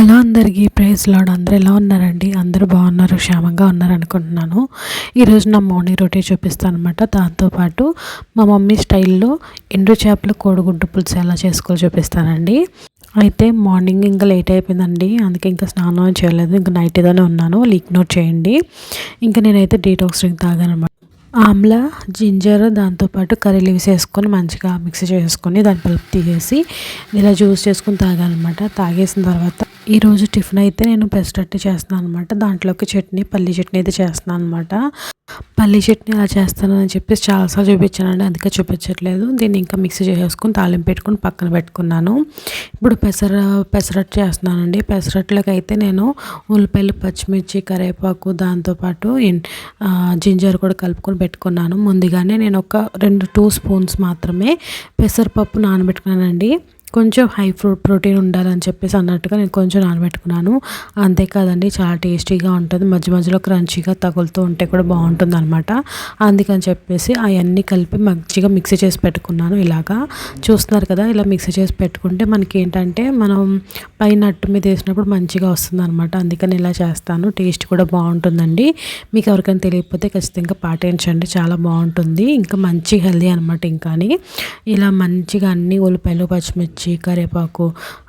Hello అందరికీ praise lord అందరు ఎలా ఉన్నారండి? అందరూ బాగున్నారు క్షేమంగా ఉన్నారు అనుకుంటున్నాను. ఈరోజు నా మార్నింగ్ రొటీ చూపిస్తాను అనమాట దాంతోపాటు మా మమ్మీ స్టైల్లో ఎండు చేపలు కోడిగుడ్డు పులుసు ఎలా చేసుకోవాలో చూపిస్తానండి. అయితే మార్నింగ్ ఇంకా లేట్ అయిపోయిందండి. అందుకే ఇంకా స్నానం చేయలేదు. ఇంకా నైట్ ఏదైనా ఉన్నాను. లీక్ నోట్ చేయండి. ఇంకా నేనైతే డీటాక్స్ డ్రింక్ తాగాను అనమాట ఆమ్లా జింజర్ దాంతోపాటు కర్రీ లీవ్స్ వేసుకొని మంచిగా మిక్స్ చేసుకొని దాని పలుపు తీసేసి ఇలా జ్యూస్ చేసుకొని తాగాలన్నమాట తాగేసిన తర్వాత ఈరోజు టిఫిన్ అయితే నేను పెసరట్టు చేస్తున్నాను అనమాట దాంట్లోకి చట్నీ పల్లి చట్నీ అయితే చేస్తున్నాను అనమాట పల్లి చట్నీ అలా చేస్తానని చెప్పేసి చాలాసార్లు చూపించానండి. అందుకే చూపించట్లేదు. దీన్ని ఇంకా మిక్సీ చేసుకుని తాలింపు పెట్టుకొని పక్కన పెట్టుకున్నాను. ఇప్పుడు పెసర పెసరట్టు చేస్తున్నానండి. పెసరట్లోకి అయితే నేను ఉల్లిపాయలు పచ్చిమిర్చి కరివేపాకు దాంతోపాటు జింజర్ కూడా కలుపుకొని పెట్టుకున్నాను. ముందుగానే నేను ఒక రెండు టూ స్పూన్స్ మాత్రమే పెసరపప్పు నానబెట్టుకున్నానండి. కొంచెం హై ఫ్రూ ప్రోటీన్ ఉండాలని చెప్పేసి అన్నట్టుగా నేను కొంచెం నానబెట్టుకున్నాను. అంతేకాదండి చాలా టేస్టీగా ఉంటుంది. మధ్య మధ్యలో క్రంచీగా తగులుతూ ఉంటే కూడా బాగుంటుంది అనమాట అందుకని చెప్పేసి అవన్నీ కలిపి మంచిగా మిక్సీ చేసి పెట్టుకున్నాను ఇలాగా. చూస్తున్నారు కదా ఇలా మిక్సీ చేసి పెట్టుకుంటే మనకి ఏంటంటే మనం పైన అట్టు మీద వేసినప్పుడు మంచిగా వస్తుంది అనమాట అందుకని ఇలా చేస్తాను. టేస్ట్ కూడా బాగుంటుందండి. మీకు ఎవరికైనా తెలియకపోతే ఖచ్చితంగా పాటించండి. చాలా బాగుంటుంది. ఇంకా మంచి హెల్దీ అనమాట ఇంకా ఇలా మంచిగా అన్ని ఉల్లిపాయలు పచ్చిమిర్చి పచ్చిమిర్చి కరివేపాకు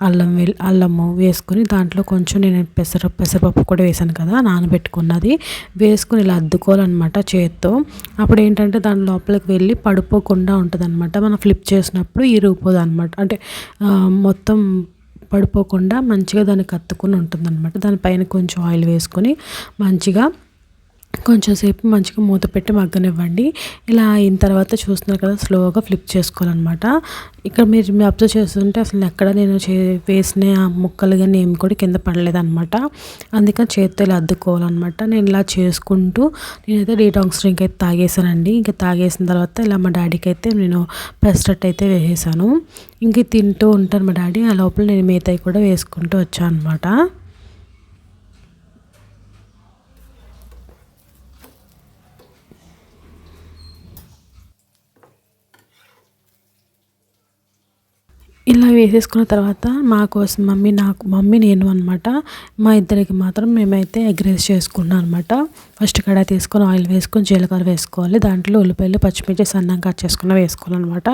అల్లం వెల్ అల్లము వేసుకొని దాంట్లో కొంచెం నేను పెసర పెసరపప్పు కూడా వేసాను కదా నానబెట్టుకున్నది. వేసుకుని ఇలా అద్దుకోవాలన్నమాట చేత్తో. అప్పుడు ఏంటంటే దాని లోపలికి వెళ్ళి పడిపోకుండా ఉంటుంది అనమాట మనం ఫ్లిప్ చేసినప్పుడు ఇరిగిపోదు అనమాట అంటే మొత్తం పడిపోకుండా మంచిగా దానికి కత్తుకుని ఉంటుంది అనమాట దానిపైన కొంచెం ఆయిల్ వేసుకొని మంచిగా కొంచెం సేపు మంచిగా మూత పెట్టి మగ్గనివ్వండి. ఇలా అయిన తర్వాత చూస్తున్నారు కదా స్లోగా ఫ్లిప్ చేసుకోవాలన్నమాట. ఇక్కడ మీరు మీ అబ్జర్వ్ చేస్తుంటే అసలు ఎక్కడ నేను చే వేసిన ముక్కలు కానీ ఏమి కూడా కింద పడలేదన్నమాట. అందుకని చేతితో ఇలా అద్దుకోవాలన్నమాట. నేను ఇలా చేసుకుంటూ నేనైతే డీటాక్స్ డ్రింక్ అయితే తాగేసానండి ఇంకా తాగేసిన తర్వాత ఇలా మా డాడీకి అయితే నేను పెస్టట్ అయితే వేసేసాను. ఇంక తింటూ ఉంటాను మా డాడీ. ఆ లోపల నేను మిగతాయి కూడా వేసుకుంటూ వచ్చాను అనమాట ఇలా వేసేసుకున్న తర్వాత మా కోసం మమ్మీ నాకు మమ్మీ నేను అనమాట మా ఇద్దరికి మాత్రం మేమైతే ఎగ్ రైస్ చేసుకున్నాం అనమాట ఫస్ట్ కడాయి తీసుకొని ఆయిల్ వేసుకొని జీలకర్ర వేసుకోవాలి. దాంట్లో ఉల్లిపాయలు పచ్చిమిర్చి సన్నం కట్ చేసుకున్న వేసుకోవాలన్నమాట.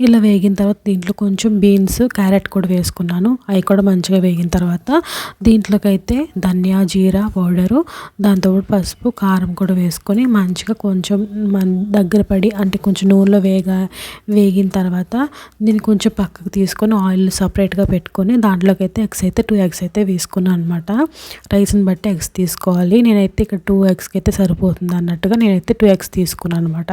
ఇలా వేగిన తర్వాత దీంట్లో కొంచెం బీన్స్ క్యారెట్ కూడా వేసుకున్నాను. అవి కూడా మంచిగా వేగిన తర్వాత దీంట్లోకైతే ధనియా జీరా పౌడరు దాంతోపాటు పసుపు కారం కూడా వేసుకొని మంచిగా కొంచెం మన దగ్గర పడి అంటే కొంచెం నూనెలో వేగ వేగిన తర్వాత దీన్ని కొంచెం పక్కకు తీసుకొని ఆయిల్ సపరేట్గా పెట్టుకొని దాంట్లోకి అయితే ఎగ్స్ అయితే టూ ఎగ్స్ అయితే వేసుకున్నాను అనమాట రైస్ని బట్టి ఎగ్స్ తీసుకోవాలి. నేనైతే ఇక్కడ టూ ఎగ్స్కి అయితే సరిపోతుంది అన్నట్టుగా నేనైతే టూ ఎగ్స్ తీసుకున్నాను అనమాట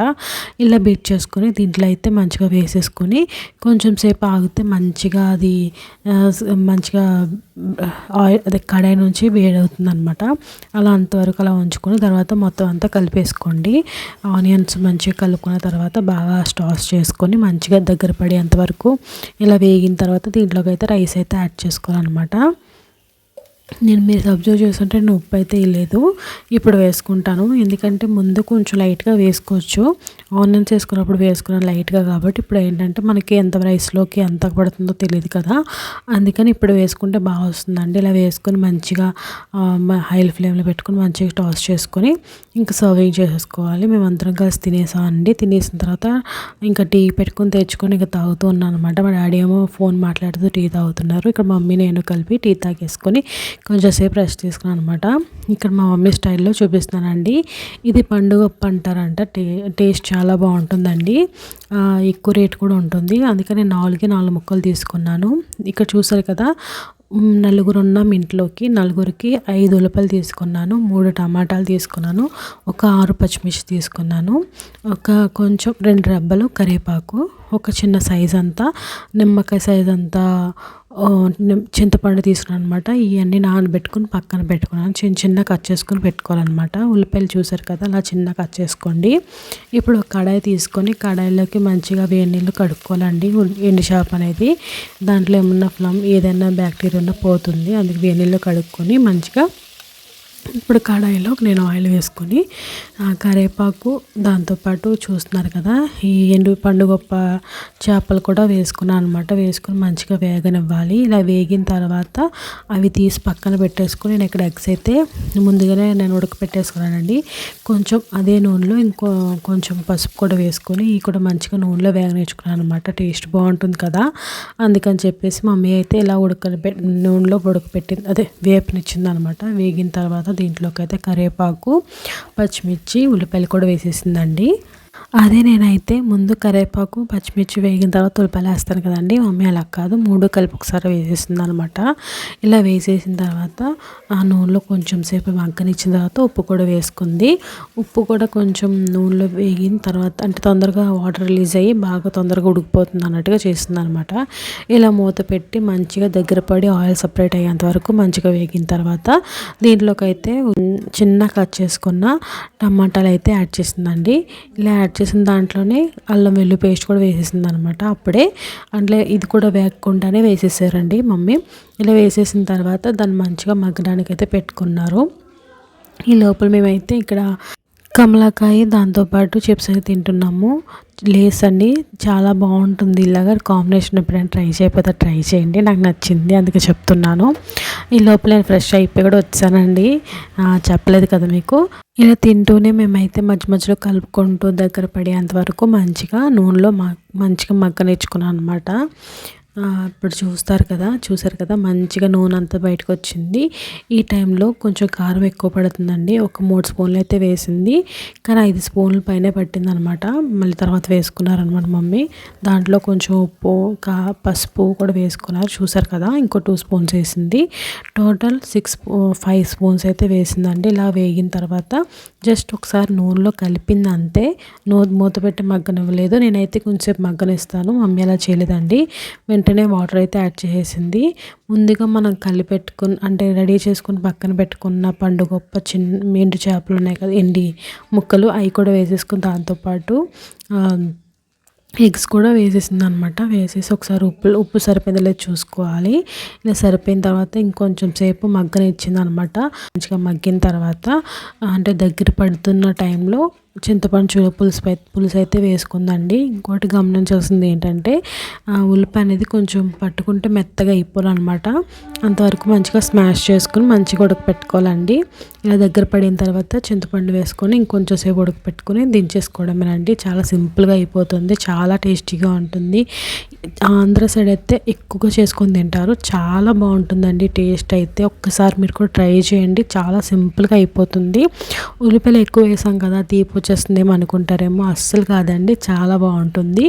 ఇలా బీట్ చేసుకొని దీంట్లో అయితే మంచిగా వేసేసుకొని కొంచెం సేపు ఆగితే మంచిగా అది మంచిగా ఆయిల్ అదే కడాయి నుంచి వేడవుతుంది అనమాట అలా అంతవరకు అలా ఉంచుకొని తర్వాత మొత్తం అంతా కలిపేసుకోండి. ఆనియన్స్ మంచిగా కలుపుకున్న తర్వాత బాగా స్టాస్ చేసుకొని మంచిగా దగ్గర పడేంతవరకు ఇలా వేగిన తర్వాత దీంట్లోకి అయితే రైస్ అయితే యాడ్ చేసుకోవాలన్నమాట. నేను మీరు అబ్జర్వ్ చేస్తుంటే నేను ఉప్పు అయితే లేదు. ఇప్పుడు వేసుకుంటాను. ఎందుకంటే ముందు కొంచెం లైట్గా వేసుకోవచ్చు. ఆనియన్స్ వేసుకున్నప్పుడు వేసుకున్నాను లైట్గా కాబట్టి ఇప్పుడు ఏంటంటే మనకి ఎంత రైస్లోకి ఎంత పడుతుందో తెలియదు కదా. అందుకని ఇప్పుడు వేసుకుంటే బాగా వస్తుందండి. ఇలా వేసుకొని మంచిగా హై ఫ్లేమ్లో పెట్టుకొని మంచిగా టాస్ చేసుకొని ఇంకా సర్వింగ్ చేసేసుకోవాలి మేమందరం కలిసి తినేసాం అండి. తినేసిన తర్వాత ఇంకా టీ పెట్టుకొని తెచ్చుకొని ఇంకా తాగుతూ ఉన్నాను అనమాట మా డాడీ ఏమో ఫోన్ మాట్లాడుతూ టీ తాగుతున్నారు. ఇక్కడ మమ్మీ నేను కలిపి టీ తాగేసుకొని కొంచెం సేపు రెస్ట్ తీసుకున్నాను అనమాట ఇక్కడ మా మమ్మీ స్టైల్లో చూపిస్తున్నానండి. ఇది పండుగ అంటారంట టే టేస్ట్ చాలా బాగుంటుందండి. ఎక్కువ రేట్ కూడా ఉంటుంది. అందుకని నాలుగే నాలుగు ముక్కలు తీసుకున్నాను. ఇక్కడ చూసారు కదా నలుగురు ఉన్నాం ఇంట్లోకి నలుగురికి ఐదు ఉలపలు తీసుకున్నాను. మూడు టమాటాలు తీసుకున్నాను. ఒక ఆరు పచ్చిమిర్చి తీసుకున్నాను. ఒక కొంచెం రెండు రెబ్బలు కరివేపాకు ఒక చిన్న సైజ్ అంతా నిమ్మకాయ సైజ్ అంతా చింతపండు తీసుకున్నాను అనమాట ఇవన్నీ నానబెట్టుకుని పక్కన పెట్టుకున్నాను. చిన్న చిన్న కట్ చేసుకొని పెట్టుకోవాలన్నమాట. ఉల్లిపాయలు చూసారు కదా అలా చిన్న కట్ చేసుకోండి. ఇప్పుడు ఒక కడాయి తీసుకొని కడాయిలోకి మంచిగా వేడి నీళ్ళు కడుక్కోవాలండి. ఎండు చేప అనేది. దాంట్లో ఏమన్నా ఫ్లమ్ ఏదైనా బ్యాక్టీరియా ఉన్నా పోతుంది. అందుకు వేడి నీళ్ళు కడుక్కొని మంచిగా ఇప్పుడు కడాయిలో నేను ఆయిల్ వేసుకొని కరివేపాకు దాంతోపాటు చూస్తున్నారు కదా ఈ ఎండు పండుగొప్ప చేపలు కూడా వేసుకున్నాను అనమాట వేసుకొని మంచిగా వేగనివ్వాలి. ఇలా వేగిన తర్వాత అవి తీసి పక్కన పెట్టేసుకొని నేను ఇక్కడ ఎగ్స్ అయితే ముందుగానే నేను ఉడకపెట్టేసుకున్నానండి. కొంచెం అదే నూనెలో ఇంకో కొంచెం పసుపు కూడా వేసుకొని ఈ కూడా మంచిగా నూనెలో వేగనేర్చుకున్నాను అనమాట టేస్ట్ బాగుంటుంది కదా. అందుకని చెప్పేసి మమ్మీ అయితే ఇలా ఉడక నూనెలో ఉడకపెట్టింది అదే వేపనిచ్చింది అనమాట వేగిన తర్వాత దీంట్లోకి అయితే కరివేపాకు పచ్చిమిర్చి ఉల్లిపాయలు కూడా వేసేసిందండి. అదే నేనైతే ముందు కరివేపాకు పచ్చిమిర్చి వేగిన తర్వాత ఉల్లిపాయలు వేస్తాను కదండి. మమ్మీ అలా కాదు. మూడు కలిపి ఒకసారి వేసేసింది అనమాట ఇలా వేసేసిన తర్వాత ఆ నూనెలో కొంచెం సేపు మగ్గనిచ్చిన తర్వాత ఉప్పు కూడా వేసుకుంది. ఉప్పు కూడా కొంచెం నూనెలో వేగిన తర్వాత అంటే తొందరగా వాటర్ రిలీజ్ అయ్యి బాగా తొందరగా ఉడికిపోతుంది అన్నట్టుగా చేస్తుంది అనమాట ఇలా మూత పెట్టి మంచిగా దగ్గర పడి ఆయిల్ సపరేట్ అయ్యేంత వరకు మంచిగా వేగిన తర్వాత దీంట్లోకి అయితే చిన్న కట్ చేసుకున్న టమాటాలు అయితే యాడ్ చేసిందండి ఇలా యాడ్ చేసిన దాంట్లోనే అల్లం వెల్లు పేస్ట్ కూడా వేసేసింది అనమాట అప్పుడే అంటే ఇది కూడా వేగకుండానే వేసేసారండి మమ్మీ. ఇలా వేసేసిన తర్వాత దాన్ని మంచిగా మగ్గడానికి అయితే పెట్టుకున్నారు. ఈ లోపల మేమైతే ఇక్కడ కమలాకాయ దాంతోపాటు చిప్స్ అయితే తింటున్నాము. లేస్ అండి. చాలా బాగుంటుంది. ఇలాగ కాంబినేషన్ ఎప్పుడైనా ట్రై చేయకపోతే ట్రై చేయండి. నాకు నచ్చింది. అందుకే చెప్తున్నాను. ఈ లోపల నేను ఫ్రెష్ అయిపోయి కూడా వచ్చానండి. చెప్పలేదు కదా మీకు. ఇలా తింటూనే మేమైతే మధ్య మధ్యలో కలుపుకుంటూ దగ్గర పడేంత వరకు మంచిగా నూనెలో మంచిగా మగ్గనిచ్చుకున్నాను అనమాట ఇప్పుడు చూస్తారు కదా చూసారు కదా మంచిగా నూనె అంతా బయటకు వచ్చింది ఈ టైంలో కొంచెం కారం ఎక్కువ పడుతుందండి. ఒక మూడు స్పూన్లు అయితే వేసింది. కానీ ఐదు స్పూన్ల పైనే పట్టింది అనమాట మళ్ళీ తర్వాత వేసుకున్నారనమాట మమ్మీ. దాంట్లో కొంచెం ఉప్పు కా పసుపు కూడా వేసుకున్నారు. చూసారు కదా ఇంకో టూ స్పూన్స్ వేసింది. టోటల్ సిక్స్ ఫైవ్ స్పూన్స్ అయితే వేసిందండి. ఇలా వేగిన తర్వాత జస్ట్ ఒకసారి నూనెలో కలిపింది అంతే. నూ మూత పెట్టి మగ్గనివ్వలేదు. నేనైతే కొంచెంసేపు మగ్గనిస్తాను. మమ్మీ అలా చేయలేదండి. వెంటనే వాటర్ అయితే యాడ్ చేసేసింది. ముందుగా మనం కలిపెట్టుకుని అంటే రెడీ చేసుకుని పక్కన పెట్టుకున్న పండు గొప్ప చిన్న ఎండు చేపలు ఉన్నాయి కదా ఎండి ముక్కలు అవి కూడా వేసేసుకుని దాంతోపాటు ఎగ్స్ కూడా వేసేసింది అనమాట వేసేసి ఒకసారి ఉప్పు ఉప్పు సరిపోయిందో లేదు చూసుకోవాలి. ఇలా సరిపోయిన తర్వాత ఇంకొంచెం సేపు మగ్గనిచ్చింది అనమాట మంచిగా మగ్గిన తర్వాత అంటే దగ్గర పడుతున్న టైంలో చింతపండు పులుసు పులుసు అయితే వేసుకుందండి. ఇంకోటి గమనించాల్సింది ఏంటంటే ఉల్లిపాయ అనేది కొంచెం పట్టుకుంటే మెత్తగా అయిపోవాలన్నమాట. అంతవరకు మంచిగా స్మాష్ చేసుకుని మంచిగా ఉడకపెట్టుకోవాలండి. ఇలా దగ్గర పడిన తర్వాత చింతపండు వేసుకొని ఇంకొంచెం సేపు ఉడకపెట్టుకొని దించేసుకోవడమేనండి. చాలా సింపుల్గా అయిపోతుంది చాలా టేస్టీగా ఉంటుంది. ఆంధ్ర సైడ్ అయితే ఎక్కువగా చేసుకొని తింటారు. చాలా బాగుంటుందండి టేస్ట్ అయితే. ఒక్కసారి మీరు కూడా ట్రై చేయండి. చాలా సింపుల్గా అయిపోతుంది. ఉల్లిపాయలు ఎక్కువ వేసాం కదా తీపి వచ్చేస్తుందేమో అనుకుంటారేమో. అస్సలు కాదండి చాలా బాగుంటుంది.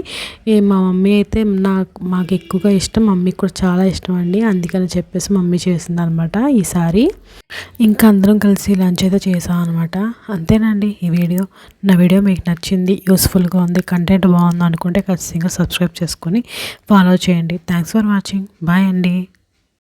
మా మమ్మీ అయితే నాకు మాకు ఎక్కువగా ఇష్టం మమ్మీకి కూడా చాలా ఇష్టం అండి. అందుకని చెప్పేసి మమ్మీ చేసింది అనమాట ఈసారి ఇంకా అందరం కలిసి లంచ్ అయితే చేసాం అనమాట. అంతేనండి ఈ వీడియో. నా వీడియో మీకు నచ్చింది యూస్ఫుల్గా ఉంది కంటెంట్ బాగుంది అనుకుంటే ఖచ్చితంగా సబ్స్క్రైబ్ చేసుకొని ఫాలో చేయండి. Thanks for watching. బాయ్ అండి.